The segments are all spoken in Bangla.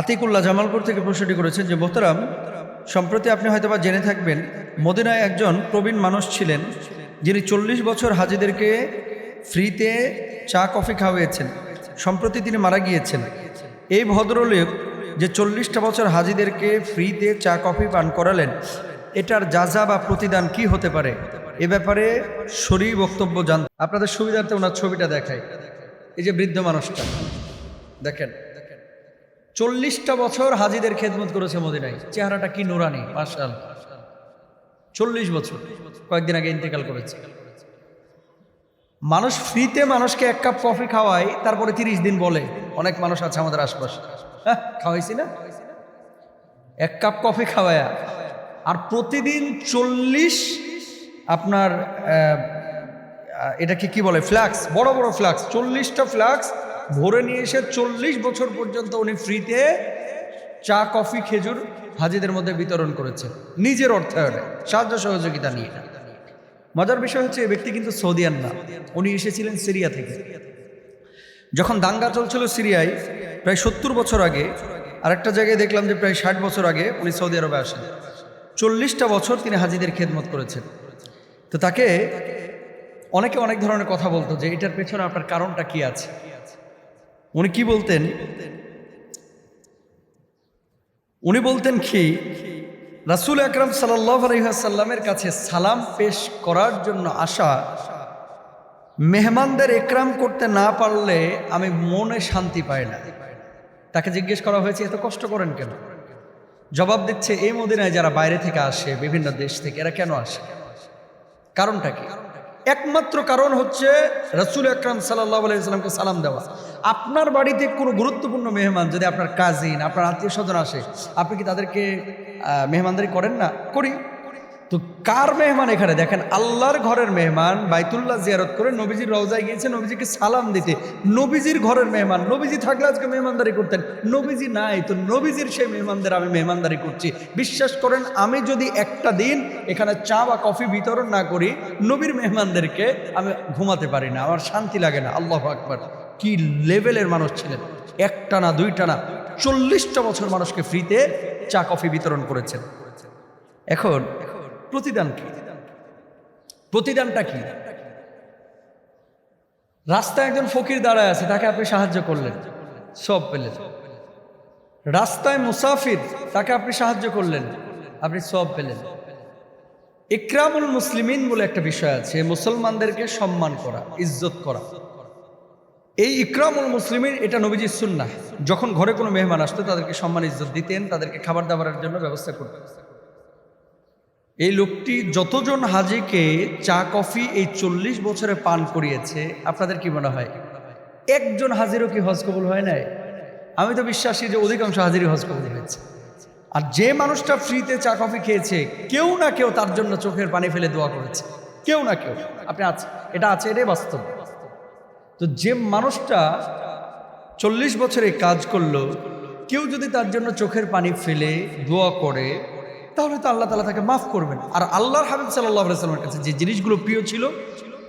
আতিকুল্লাহ জামালপুর থেকে প্রশ্নটি করেছেন যে, মোহতারাম, সম্প্রতি আপনি হয়তোবা জেনে থাকবেন, মদিনায় একজন প্রবীণ মানুষ ছিলেন যিনি চল্লিশ বছর হাজিদেরকে ফ্রিতে চা, কফি খাওয়িয়েছেন। সম্প্রতি তিনি মারা গিয়েছেন। এই ভদ্রলোক যে চল্লিশটা বছর হাজিদেরকে ফ্রিতে চা, কফি পান করালেন, এটার যাজা বা প্রতিদান কি হতে পারে? এ ব্যাপারে শরীর বক্তব্য জান আপনাদের সুবিধার্থে ওনার ছবিটা দেখায় এই যে বৃদ্ধ মানুষটা, দেখেন। চল্লিশটা বছর হাজিদের খেদমত করেছে মদিনায়। চেহারাটা কি নুরানি? মার্শাল চল্লিশ বছর। কয়েকদিন আগে ইন্তেকাল করেছে। মানুষ ফ্রিতে মানুষকে এক কাপ কফি খাওয়ায়, তারপরে তিরিশ দিন বলে, অনেক মানুষ আছে আমাদের আশপাশে। হ্যাঁ খাওয়াইছি না? এক কাপ কফি খাওয়ায়া। আর প্রতিদিন চল্লিশ আপনার এটাকে কি বলে? ফ্ল্যাক্স বড় বড় ফ্ল্যাক্স চল্লিশটা ফ্ল্যাক্স ভরে নিয়ে এসে চল্লিশ বছর পর্যন্ত উনি ফ্রিতে চা, কফি, খেজুর হাজিদের মধ্যে বিতরণ করেছেন। নিজের অর্থায়নে সাহায্য সহযোগিতা নিয়ে। মজার বিষয় হচ্ছে এই ব্যক্তি কিন্তু সৌদিয়ান না। উনি এসেছিলেন সিরিয়া থেকে। যখন দাঙ্গা চলছিল সিরিয়ায়, প্রায় সত্তর বছর আগে, আরেকটা জায়গায় দেখলাম যে প্রায় ষাট বছর আগে উনি সৌদি আরবে আসেন। চল্লিশটা বছর তিনি হাজিদের খেদমত করেছেন। তো তাকে অনেকে অনেক ধরনের কথা বলতো যে এটার পেছনে আপনার কারণটা কি আছে? উনি কি বলতেন? উনি বলতেন কি, রাসুল আকরাম সাল্লাহ আলহিহাসাল্লামের কাছে সালাম পেশ করার জন্য আসা মেহমানদের একরাম করতে না পারলে আমি মনে শান্তি পাই না। তাকে জিজ্ঞেস করা হয়েছে, এত কষ্ট করেন কেন? জবাব দিচ্ছে, এই মদিনায় যারা বাইরে থেকে আসে, বিভিন্ন দেশ থেকে, এরা কেন আসে? কারণটা কি? একমাত্র কারণ হচ্ছে রসুল আকরাম সাল্লাহ আলাইসাল্লামকে সালাম দেওয়া। আপনার বাড়িতে কোনো গুরুত্বপূর্ণ মেহমান, যদি আপনার কাজিন আপনার আত্মীয় স্বজন আসে, আপনি কি তাদেরকে মেহমানদারি করেন না? করি। তো কার মেহমান এখানে? দেখেন, আল্লাহর ঘরের মেহমান বাইতুল্লাহ জিয়ারত করে নবীজির রওজায় গিয়েছে, নবীজিকে সালাম দিতে। নবীজির ঘরের মেহমান, নবীজি থাকলে আজকে মেহমানদারি করতেন। নবীজি নাই, তো নবীজির সেই মেহমানদের আমি মেহমানদারি করছি। বিশ্বাস করেন, আমি যদি একটা দিন এখানে চা বা কফি বিতরণ না করি, নবীর মেহমানদেরকে আমি ঘুমাতে পারি না, আমার শান্তি লাগে না। আল্লাহ আকবার। কি লেভেলের মানুষ ছিলেন? একটা না, দুইটা না, চল্লিশটা বছর মানুষকে ফ্রিতে চা কফি বিতরণ করেছেন। এখন প্রতিদান কি? প্রতিদানটা কি? রাস্তায় একজন ফকির দাঁড়ায় আছে, তাকে আপনি সাহায্য করলেন। সব পেলেন। রাস্তায় মুসাফির, তাকে আপনি সাহায্য করলেন। আপনি সব পেলেন। ইকরামুল মুসলিমিন বলে একটা বিষয় আছে, মুসলমানদেরকে সম্মান করা, ইজ্জত করা। এই ইকরামুল মুসলিমের এটা নবীজির সুন্না। যখন ঘরে কোনো মেহমান আসতো, তাদেরকে সম্মান, ইজ্জত দিতেন, তাদেরকে খাবার দাবারের জন্য ব্যবস্থা করতেন। এই লোকটি যতজন হাজিকে চা, কফি এই চল্লিশ বছরে পান করিয়েছে, আপনাদের কি মনে হয়? একজন হাজিরও কি হজ কবুল হয় নাই? আমি তো বিশ্বাসী যে অধিকাংশ হাজিরই হজ কবুল হয়েছে। আর যে মানুষটা ফ্রিতে চা, কফি খেয়েছে, কেউ না কেউ তার জন্য চোখের পানি ফেলে দোয়া করেছে। কেউ না কেউ। আপনি আছে, এটা আছে, এটাই বাস্তব। তো যে মানুষটা চল্লিশ বছরে কাজ করল, কেউ যদি তার জন্য চোখের পানি ফেলে, দোয়া করে, তাহলে তো আল্লাহ তালা তাকে মাফ করবেন। আর আল্লাহর হাবিব সাল্লাহ সাল্লামের কাছে যে জিনিসগুলো প্রিয় ছিল,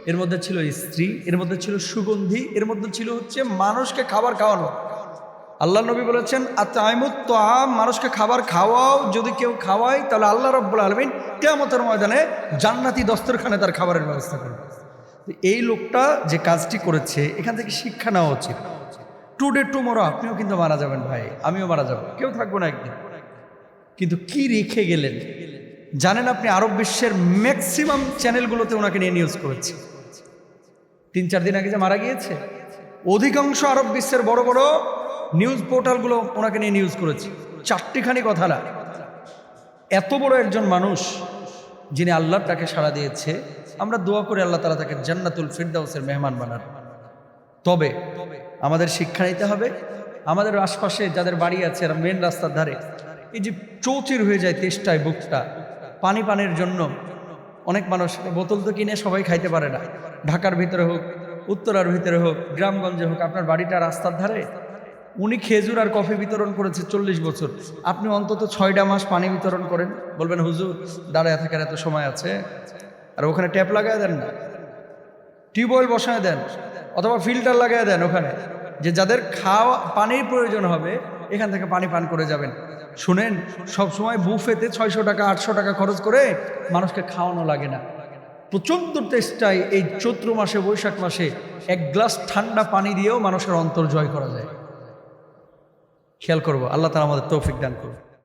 এর মধ্যে ছিল স্ত্রী, এর মধ্যে ছিল সুগন্ধি, এর মধ্যে ছিল হচ্ছে মানুষকে খাবার খাওয়ানো। আল্লাহ নবী বলেছেন, আতাইমুত তো মানুষকে খাবার খাওয়াও, যদি কেউ খাওয়ায়, তাহলে আল্লাহ রব্বুল আলমিন কেমতের ময়দানে জান্নাতি দস্তরখানে তার খাবারের ব্যবস্থা করবে এই লোকটা যে কাজটি করেছে, এখান থেকে শিক্ষা নেওয়া উচিত। টু টুডে টুমোরো আপনিও কিন্তু মারা যাবেন ভাই। আমিও মারা যাব। কেউ থাকব না একদিন। কিন্তু কি রেখে গেলেন? জানেন আপনি, আরব বিশ্বের ম্যাক্সিমাম চ্যানেলগুলোতে ওনাকে নিয়ে নিউজ করেছে। তিন, চার দিন আগে যে মারা গিয়েছে, অধিকাংশ আরব বিশ্বের বড় বড় নিউজ পোর্টালগুলো ওনাকে নিয়ে নিউজ করেছে। চারটিখানি কথা না। এত বড় একজন মানুষ, যিনি আল্লাহর তাকে সাড়া দিয়েছে আমরা দোয়া করে আল্লাহ তালা তাকে জান্নাতুল ফিরদাউসের মেহমান বানান তবে আমাদের শিক্ষা নিতে হবে, আমাদের আশপাশে যাদের বাড়ি আছে মেন রাস্তার ধারে, এই যে চৌচির হয়ে যায় তেষ্টায় বুকটা, পানি পানের জন্য অনেক মানুষ বোতল তো কিনে সবাই খাইতে পারে না। ঢাকার ভিতরে হোক, উত্তরার ভিতরে হোক, গ্রামগঞ্জে হোক, আপনার বাড়িটা রাস্তার ধারে, উনি খেজুর আর কফি বিতরণ করেছে চল্লিশ বছর। আপনি অন্তত ছয়টা মাস পানি বিতরণ করেন, বলবেন, হুজুর, দাঁড়ায় থাকার এত সময় আছে? আর ওখানে ট্যাপ লাগায় দেন না। টিউবওয়েল বসায় দেন, অথবা ফিল্টার লাগায় দেন ওখানে, যে যাদের খাওয়া, পানির প্রয়োজন হবে, এখান থেকে পানি পান করে যাবেন। শুনেন, সবসময় বুফেতে ছয়শো টাকা, আটশো টাকা খরচ করে মানুষকে খাওয়ানো লাগে না। প্রচণ্ড চেষ্টায় এই চৈত্র মাসে, বৈশাখ মাসে, এক গ্লাস ঠান্ডা পানি দিয়েও মানুষের অন্তর জয় করা যায়। খেয়াল করব, আল্লাহ তালা আমাদের তৌফিক দান করব